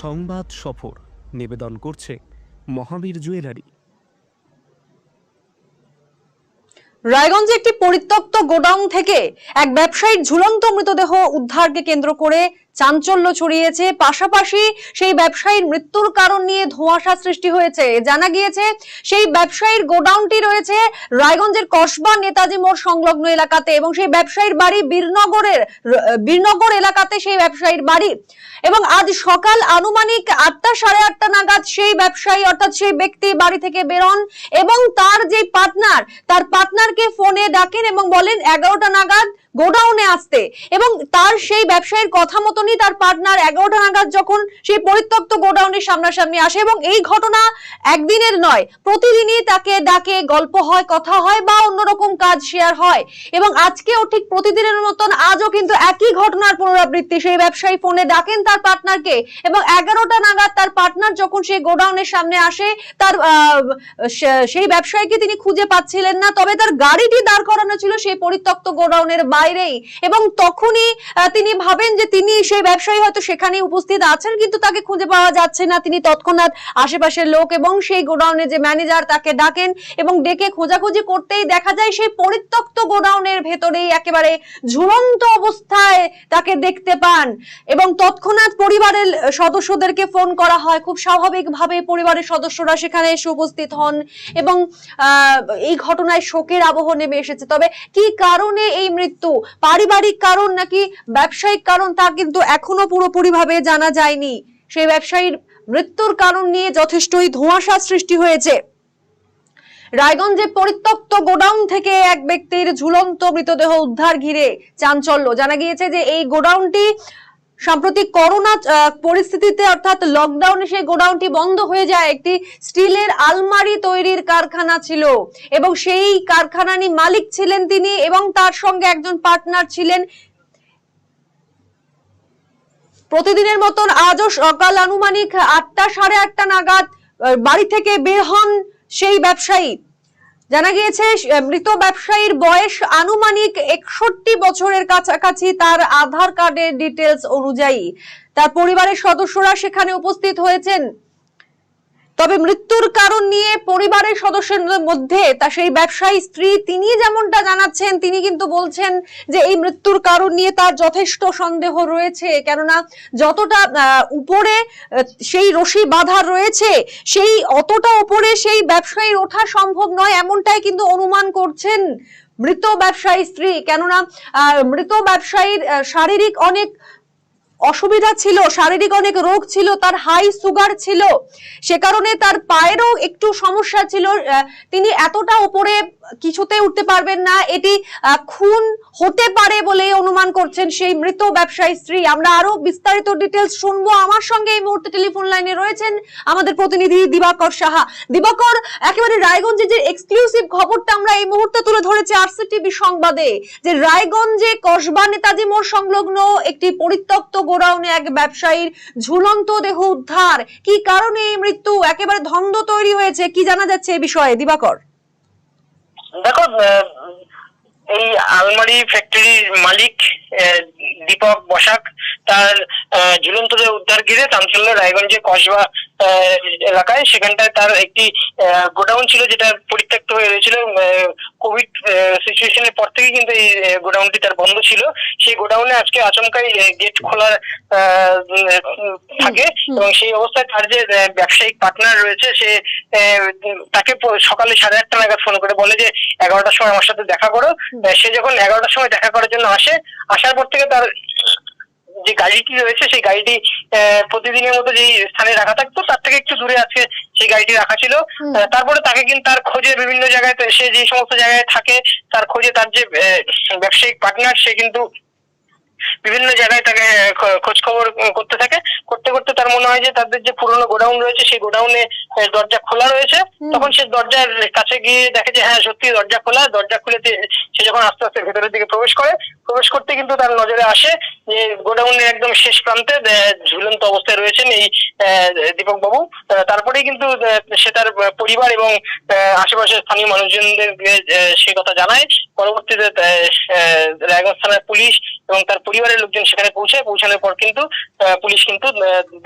সংবাদ সফর নিবেদন করছে মহাবীর জুয়েলারি। রায়গঞ্জে একটি পরিত্যক্ত গোডাউন থেকে এক ব্যবসায়ীর ঝুলন্ত মৃতদেহ উদ্ধারকে কেন্দ্র করে চাঞ্চল্য ছড়িয়েছে। পাশাপাশি সেই ব্যবসায়ীর মৃত্যুর কারণ নিয়ে ধোঁয়াশা সৃষ্টি হয়েছে। জানা গিয়েছে, সেই ব্যবসায়ীর গোডাউনটি রয়েছে রায়গঞ্জের কসবা নেতাজি মোড় সংলগ্ন এলাকাতে এবং সেই ব্যবসায়ীর বাড়ি বীরনগরের, বীরনগর এলাকাতে সেই ব্যবসায়ীর বাড়ি। এবং আজ সকাল আনুমানিক আটটা সাড়ে আটটা নাগাদ সেই ব্যবসায়ী অর্থাৎ সেই ব্যক্তি বাড়ি থেকে বেরোন এবং তার যে পার্টনার, তার পার্টনারকে ফোনে ডাকেন এবং বলেন, এগারোটা নাগাদ গোডাউনে আসতে। এবং তার সেই ব্যবসায়ীর কথা মতনই তার পার্টনার এগারোটা নাগাদ যখন সেই পরিত্যক্ত গোডাউনের সামনাসামনি আসে এবং এই ঘটনা একদিনের নয়, প্রতিদিনই তাকে ডাকে, গল্প হয়, কথা হয় বা অন্যরকম কাজ শেয়ার হয়। এবং আজকেও ঠিক প্রতিদিনের মতন আজও কিন্তু একই ঘটনার পুনরাবৃত্তি। সেই ব্যবসায়ী ফোনে ডাকেন তার পার্টনারকে এবং এগারোটা নাগাদ তার পার্টনার যখন সেই গোডাউনের সামনে আসে, তার সেই ব্যবসায়ীকে তিনি খুঁজে পাচ্ছিলেন না। তবে তার গাড়িটি দাঁড় করানো ছিল সেই পরিত্যক্ত গোডাউনের বাইরেই। এবং তখনই তিনি ভাবেন যে তিনি সেই ব্যবসায়ী হয়তো সেখানে উপস্থিত আছেন, কিন্তু তাকে খুঁজে পাওয়া যাচ্ছে না। তিনি তৎক্ষণাৎ আশেপাশের লোক এবং সেই গোডাউনে যে ম্যানেজার তাকে ডাকেন এবং ডেকে খোঁজাখুঁজি করতেই দেখা যায় সেই পরিত্যক্ত গোডাউনের ভেতরেই একেবারে ঝুলন্ত অবস্থায় তাকে দেখতে পান এবং তৎক্ষণাৎ পরিবারের সদস্যদেরকে ফোন করা হয়। খুব স্বাভাবিকভাবে পরিবারের সদস্যরা সেখানে এসে উপস্থিত হন এবং এই ঘটনায় শোকের আবহ নেমে এসেছে। তবে কি কারণে এই মৃত্যু পারিবারিক কারণ নাকি ব্যবসায়িক কারণ তা কিন্তু এখনও পুরোপুরি ভাবে জানা যায়নি। সেই ব্যবসায়ীর মৃত্যুর কারণ নিয়ে যথেষ্টই ধোঁয়াশা সৃষ্টি হয়েছে। রায়গঞ্জে পরিত্যক্ত গোডাউন থেকে এক ব্যক্তির ঝুলন্ত মৃতদেহ উদ্ধার ঘিরে চাঞ্চল্য। জানা গিয়েছে যে এই গোডাউনটি সাম্প্রতিক করোনা পরিস্থিতিতে অর্থাৎ লকডাউনে সেই গোডাউনটি বন্ধ হয়ে যায়, একটি স্টিলের আলমারি তৈরির কারখানা ছিল। এবং সেই কারখানারই মালিক ছিলেন তিনি এবং তার সঙ্গে একজন পার্টনার ছিলেন। প্রতিদিনের মতন আজও সকাল আনুমানিক আটটা সাড়ে আটটা নাগাদ বাড়ি থেকে বের হন সেই ব্যবসায়ী। জানা গিয়েছে মৃত ব্যবসায়ীর বয়স আনুমানিক একষট্টি বছরের কাছাকাছি তার আধার কার্ডের ডিটেলস অনুযায়ী। তার পরিবারের সদস্যরা সেখানে উপস্থিত হয়েছেন। তবে মৃত্যুর কারণ নিয়ে পরিবারের সদস্যদের মধ্যে তা সেই ব্যবসায়ী স্ত্রী তিনি যেমনটা জানাচ্ছেন, তিনি কিন্তু বলছেন যে এই মৃত্যুর কারণ নিয়ে তার যথেষ্ট সন্দেহ রয়েছে। কেননা যতটা উপরে সেই রশি বাঁধা রয়েছে, সেই অতটা উপরে সেই ব্যবসায়ীর ওঠা সম্ভব নয় এমনটাই কিন্তু অনুমান করছেন মৃত ব্যবসায়ী স্ত্রী। কেননা মৃত ব্যবসায়ীর শারীরিক অনেক অসুবিধা ছিল, শারীরিক অনেক রোগ ছিল, তার হাই সুগার ছিল। সে কারণে তার পায়েরও একটু সমস্যা ছিল তিনি এতটা উপরে কিছুতে উঠতে পারবেন না। এটি খুন হতে পারে বলে অনুমান করছেন সেই মৃত ব্যবসায়ী স্ত্রী। আমরা আরও বিস্তারিত ডিটেলস শুনব। আমার সঙ্গে এই মুহূর্তে টেলিফোন লাইনে রয়েছেন আমাদের প্রতিনিধি দিবাকর সাহা। দিবাকর, একেবারে রায়গঞ্জে যে এক্সক্লুসিভ খবরটা আমরা এই মুহূর্তে তুলে ধরেছি আরসিটিভি সংবাদে, যে রায়গঞ্জে কসবা নেতাজি মোড় সংলগ্ন একটি পরিত্যক্ত গোডাউনে এক ব্যবসায়ীর ঝুলন্ত দেহ উদ্ধার। কি কারণে এই মৃত্যু? একেবারে ধন্দ তৈরি হয়েছে। কি জানা যাচ্ছে এই বিষয়ে? দিবাকর। দেখো এই আলমারি ফ্যাক্টরির মালিক দীপক বসাক, তার ঝুলন্ত উদ্ধার ঘিরে চাঞ্চল্য রায়গঞ্জে কসবা এলাকায় সেখানটায় তার একটি গোডাউন ছিল যেটা পরিত্যক্ত হয়ে রয়েছিল কোভিড সিচুয়েশনের পর থেকে কিন্তু এই গোডাউনটি তার বন্ধ ছিল। সেই গোডাউনে আজকে আচমকাই গেট খোলার থাকে এবং সেই অবস্থায় তার যে ব্যবসায়িক পার্টনার রয়েছে সে তাকে সকালে সাড়ে আটটা নাগাদ ফোন করে বলে যে এগারোটার সময় আমার সাথে দেখা করো। সে যখন এগারোটার সময় দেখা করার জন্য আসে আসার পর থেকে তার যে গাড়িটি রয়েছে সেই গাড়িটি আহ, প্রতিদিনের মতো যে স্থানে রাখা থাকতো তার থেকে একটু দূরে আজকে সেই গাড়িটি রাখা ছিল। তারপরে তাকে কিন্তু তার খোঁজে বিভিন্ন জায়গায় সে যে সমস্ত জায়গায় থাকে তার খোঁজে তার যে ব্যবসায়িক পার্টনার সে কিন্তু বিভিন্ন জায়গায় তাকে খোঁজ খবর করতে থাকে। করতে করতে তার মনে হয় যে তাদের যে পুরনো গোডাউন রয়েছে সেই গোডাউনে দরজা খোলা রয়েছে। তখন সে দরজার কাছে গিয়ে দেখে যে হ্যাঁ সত্যি দরজা খোলা। দরজা খুলে সে যখন আস্তে আস্তে ভেতরের দিকে প্রবেশ করে প্রবেশ করতে কিন্তু তার নজরে আসে যে গোডাউনের একদম শেষ প্রান্তে ঝুলন্ত অবস্থায় রয়েছেন এই দীপক বাবু তারপরেই কিন্তু সে তার পরিবার এবং আশেপাশের স্থানীয় মানুষজনদের সে কথা জানায়। পরবর্তীতে রায়গঞ্জ থানার পুলিশ এবং তার পরিবারের লোকজন সেখানে পৌঁছায়। পৌঁছানোর পর কিন্তু পুলিশ কিন্তু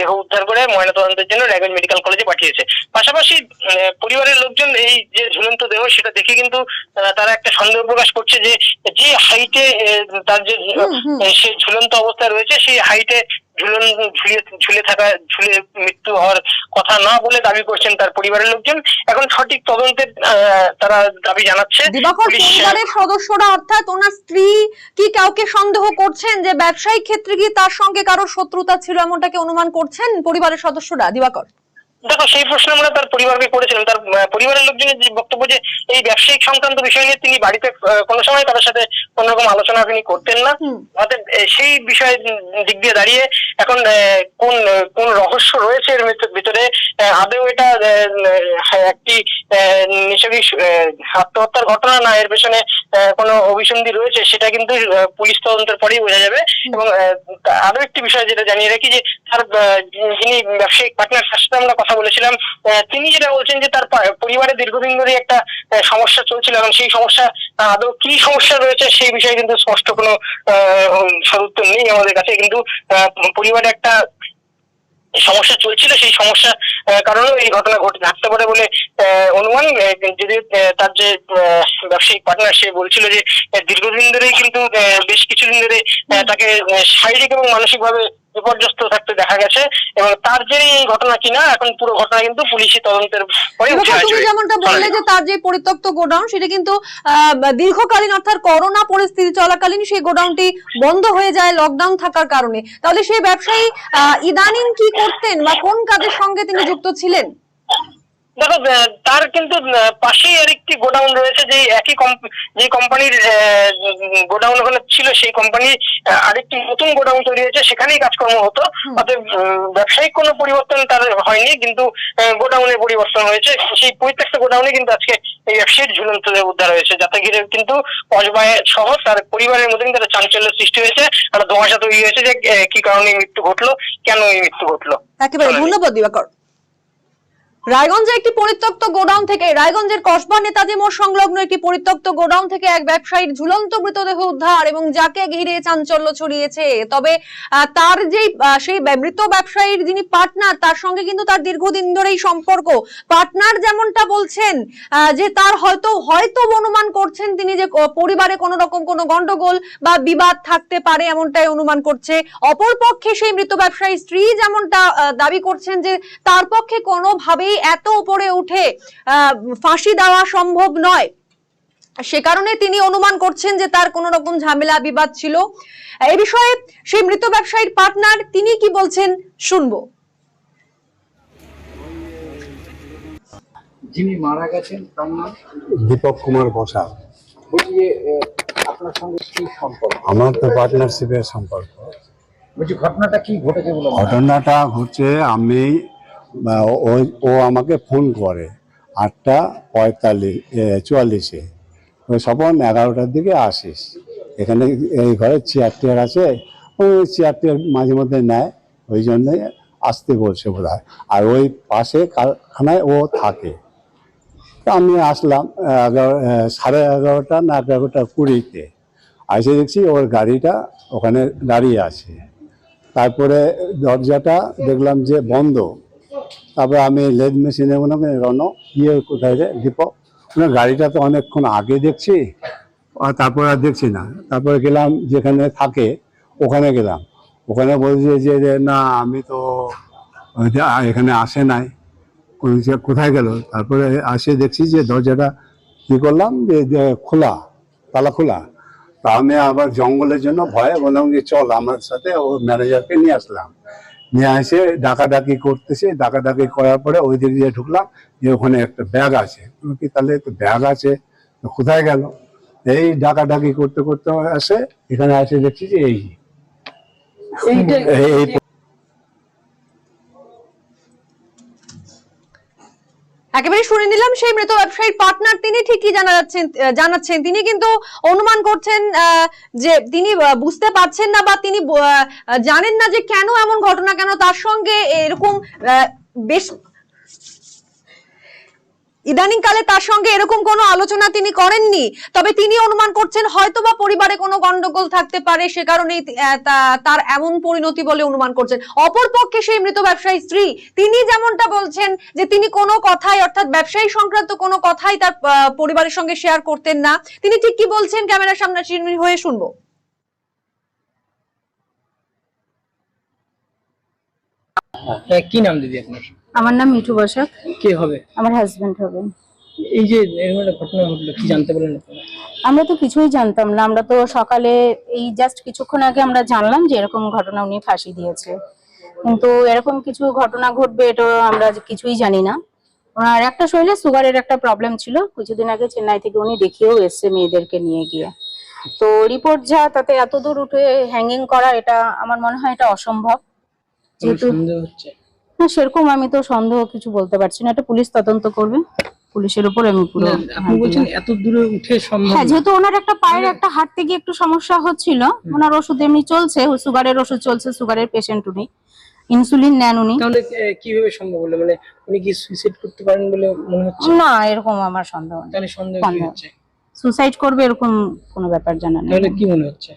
দেহ উদ্ধার করে ময়নাতদন্তের জন্য রায়গঞ্জ মেডিকেল কলেজে পাঠিয়েছে। পাশাপাশি পরিবারের লোকজন এই যে ঝুলন্ত দেহ সেটা দেখে কিন্তু তারা একটা সন্দেহ প্রকাশ করছে যে যে হাইটে তার যে সে ঝুলন্ত অবস্থায় রয়েছে সেই হাইটে ঝুলন ঝুলে ঝুলে থাকা ঝুলে মৃত্যু হওয়ার কথা না বলে দাবি করছেন তার পরিবারের লোকজন। এখন সঠিক তদন্তের তারা দাবি জানাচ্ছে। দিবাকর পরিবারের সদস্যরা অর্থাৎ ওনার স্ত্রী কি কাউকে সন্দেহ করছেন যে ব্যবসায়িক ক্ষেত্রে কি তার সঙ্গে কারও শত্রুতা ছিল এমনটাকে অনুমান করছেন পরিবারের সদস্যরা? দিবাকর। দেখো সেই প্রশ্ন আমরা তার পরিবারকে করেছিলাম। তার পরিবারের লোকজনের যে বক্তব্য যে এই ব্যবসায়িক সংক্রান্ত বিষয় নিয়ে তিনি বাড়িতে কোনো সময় তাদের সাথে কোন রকম আলোচনা তিনি করতেন না। আহ, সেই বিষয়ের দিক দিয়ে দাঁড়িয়ে এখন কোন কোন রহস্য রয়েছে এর ভিতরে? আহ, আদৌ এটা একটি আহ, আত্মহত্যার ঘটনা না এর পেছনে কোনো অভিসন্ধি রয়েছে? সেটা কিন্তু পুলিশ তদন্তের পরেই বোঝা যাবে। এবং আরও একটি বিষয় যেটা জানিয়ে রাখি যে তার যিনি ব্যবসায়িক পার্টনার তার সাথে আমরা কথা বলেছিলাম। তিনি যেটা বলছেন যে তার পরিবারে দীর্ঘদিন ধরে একটা সমস্যা চলছিল এবং সেই সমস্যা আদৌ কি সমস্যা রয়েছে সেই বিষয়ে কিন্তু স্পষ্ট কোনো সদুত্তর নেই আমাদের কাছে। কিন্তু পরিবারে একটা সমস্যা চলছিল, সেই সমস্যা কারণেও এই ঘটনা ঘটে থাকতে পারে বলে অনুমান যদি তার যে ব্যবসায়িক পার্টনার সে বলছিল যে দীর্ঘদিন ধরেই কিন্তু বেশ কিছুদিন ধরে তাকে শারীরিক এবং মানসিকভাবে বিপর্যস্ত থাকতে দেখা গেছে। এবং তার যে এই ঘটনা কিনা এখন পুরো ঘটনা কিন্তু পুলিশি তদন্তের পরে তুমি যেমনটা বললে যে তার যে পরিত্যক্ত গোডাউন সেটা কিন্তু আহ, দীর্ঘকালীন অর্থাৎ করোনা পরিস্থিতি চলাকালীন সেই গোডাউনটি বন্ধ হয়ে যায় লকডাউন থাকার কারণে। তাহলে সেই ব্যবসায়ী আহ, ইদানিং কি করতেন বা কোন কাজের সঙ্গে তিনি যুক্ত ছিলেন? দেখো তার কিন্তু পাশেই আরেকটি গোডাউন রয়েছে যে একই যে কোম্পানির গোডাউন ওখানে ছিল সেই কোম্পানি আরেকটি নতুন গোডাউন তৈরি হয়েছে সেখানেই কাজকর্ম হতো। অতএব ব্যবসায়িক কোনো পরিবর্তন তার হয়নি কিন্তু গোডাউনে পরিবর্তন হয়েছে। সেই পরিত্যক্ত গোডাউনে কিন্তু আজকে এই ব্যবসায়ীর ঝুলন্ত উদ্ধার হয়েছে যাতে ঘিরে কিন্তু কসবায় সহ তার পরিবারের মধ্যে কিন্তু একটা চাঞ্চল্য সৃষ্টি হয়েছে একটা ধোঁয়াশা তৈরি হয়েছে যে কি কারণে মৃত্যু ঘটলো কেন এই মৃত্যু ঘটলো। একেবারে ধন্যবাদ দিবাকর। রায়গঞ্জে একটি পরিত্যক্ত গোডাউন থেকে, রায়গঞ্জের কসবা নেতাজি মোড় সংলগ্ন একটি পরিত্যক্ত গোডাউন থেকে এক ব্যবসায়ীর ঝুলন্ত মৃতদেহ উদ্ধার এবং যাকে ঘিরে চাঞ্চল্য ছড়িয়েছে। তবে তার যেই সেই মৃত ব্যবসায়ীর যিনি পার্টনার, তার সঙ্গে কিন্তু তার দীর্ঘদিন ধরেই সম্পর্ক। পার্টনার যেমনটা বলছেন যে তার হয়তো হয়তো অনুমান করছেন তিনি যে পরিবারে কোনো রকম কোনো গন্ডগোল বা বিবাদ থাকতে পারে এমনটাই অনুমান করছে। অপরপক্ষে সেই মৃত ব্যবসায়ী স্ত্রী যেমনটা দাবি করছেন যে, তার পক্ষে কোনোভাবেই এত উপরে উঠে ফাঁসি দেওয়া সম্ভব নয়। সে কারণে তিনি অনুমান করছেন যে তার কোনো রকম ঝামেলা বিবাদ ছিল। এই বিষয়ে সেই মৃত ব্যবসায়ীর পার্টনার তিনি কি বলছেন শুনব। যিনি মারা গেছেন তার নাম? দীপক কুমার বসাক বলছি যে আপনার সঙ্গে কি সম্পর্ক? আমার তো পার্টনারশিপের সম্পর্ক। বলছি ঘটনাটা কি ঘটেছে বলে ঘটনাটা হচ্ছে আমি ও আমাকে ফোন করে আটটা পঁয়তাল্লিশ চুয়াল্লিশে। সপন এগারোটার দিকে আসিস। এখানে এই ঘরে চেয়ার টেয়ার আছে। ওই চেয়ার টেয়ার মাঝে মধ্যে নেয়। ওই জন্যে আসতে বলছে বোধ আর ওই পাশে কারখানায় ও থাকে। আমি আসলাম এগারো সাড়ে এগারোটা না এগারোটা কুড়িতে। এসে দেখছি ওর গাড়িটা ওখানে দাঁড়িয়ে আছে। তারপরে দরজাটা দেখলাম যে বন্ধ। তারপরে আমি লেদ মেশিনে ওনাকে রন গিয়ে কোথায় রে দীপক ওনার গাড়িটা তো অনেকক্ষণ আগে দেখছি আর তারপরে আর দেখছি না। তারপরে গেলাম যেখানে থাকে ওখানে গেলাম। ওখানে বলছে যে যে, না আমি তো যে, এখানে আসে নাই। কোথায় গেল? তারপরে আসে দেখছি যে দরজাটা কী করলাম যে যে খোলা তালা খোলা। তা আমি আবার জঙ্গলের জন্য ভয়ে বললাম যে চল আমার সাথে ও ম্যানেজারকে নিয়ে আসলাম। নিয়ে এসে ডাকাডাকি করতেছে। ডাকাডাকি করার পরে ওই দিকে যে ঢুকলাম যে ওখানে একটা ব্যাগ আছে। কি তাহলে তো ব্যাগ আছে? কোথায় গেল? এই ডাকাডাকি করতে করতে আসে এখানে আসে দেখছি যে এই এই- একেবারে শুনে নিলাম, সেই মৃত ব্যবসায়ীর পার্টনার তিনি ঠিকই জানা যাচ্ছেন জানাচ্ছেন। তিনি কিন্তু অনুমান করছেন যে তিনি বুঝতে পারছেন না বা তিনি জানেন না যে কেন এমন ঘটনা, কেন তার সঙ্গে এরকম বেশ ইদানিং কালে তার সঙ্গে এরকম কোনো আলোচনা তিনি করেননি, তবে তিনি অনুমান করছেন হয়তোবা পরিবারে কোনো গন্ডগোল থাকতে পারে, সে কারণেই তার এমন পরিণতি বলে অনুমান করছেন। অপরপক্ষে সেই মৃত ব্যবসায়ী স্ত্রী, তিনি যেমনটা বলছেন যে তিনি কোনো কথাই, অর্থাৎ ব্যবসায়ী সংক্রান্ত কোনো কথাই তার পরিবারের সঙ্গে শেয়ার করতেন না। তিনি ঠিক কি বলছেন? ক্যামেরার সামনাসামনি হয়ে শুনব। কি নাম দিদি আপনার? আমার নাম মিঠু বসাক। কে হবে? আমার হাজবেন্ড হবে। এই যে ঘটনা ঘটলো কি জানতে পারলেন আমরা তো কিছুই জানতাম না। আমরা তো সকালে এই জাস্ট কিছুক্ষণ আগে আমরা জানলাম যে এরকম ঘটনা উনি ফাঁসি দিয়েছে। কিন্তু এরকম কিছু ঘটনা ঘটবে এটা আমরা কিছুই জানি না। ওনার একটা শরীরে সুগারের একটা প্রবলেম ছিল। কিছুদিন আগে চেন্নাই থেকে উনি দেখিয়েও এসছে মেয়েদেরকে নিয়ে গিয়ে। তো রিপোর্ট যা তাতে এত দূর উঠে হ্যাঙ্গিং করা এটা আমার মনে হয় এটা অসম্ভব। যেহেতু না সেরকম আমি তো সন্দেহ কিছু বলতে পারছি না। এটা পুলিশ তদন্ত করবে। পুলিশের উপর আমি পুরো আপনি বলছেন এত দূরে উঠে সম্ভব হ্যাঁ যেহেতু ওনার একটা পায়ের একটা হাঁটতে গিয়ে একটু সমস্যা হচ্ছিল ওনার ওষুধ এমনি চলছে সুগারের ওষুধ চলছে সুগারের পেশেন্ট উনি ইনসুলিন নেন উনি। তাহলে কীভাবে সম্ভব হলো? মানে উনি কি সুইসাইড করতে পারেন বলে মনে হচ্ছে? না এরকম আমার সন্দেহ তাহলে সন্দেহ কি হচ্ছে? সুসাইড করবে এরকম কোনো ব্যাপার জানা নেই। তাহলে কি মনে হচ্ছে?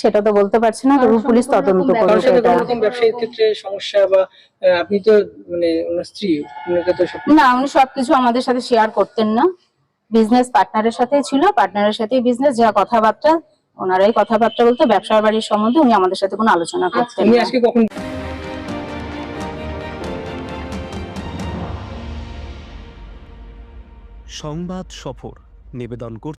সেটা তো বলতে পারছি না তবু পুলিশ তদন্ত করবে সাথে ব্যবসায়িক ক্ষেত্রে সমস্যা বা আপনি তো মানে ওনার স্ত্রী ওনাকে তো সব না উনি সবকিছু আমাদের সাথে শেয়ার করতেন না। বিজনেস পার্টনারের সাথে ছিল পার্টনারের সাথেই বিজনেস যা কথাবার্তা ওনারাই কথাবার্তা বলতো ব্যবসার বাড়ির সম্বন্ধে উনি আমাদের সাথে কোনো আলোচনা করতেন না। আজকে কখন সংবাদ সফর নিবেদন করছে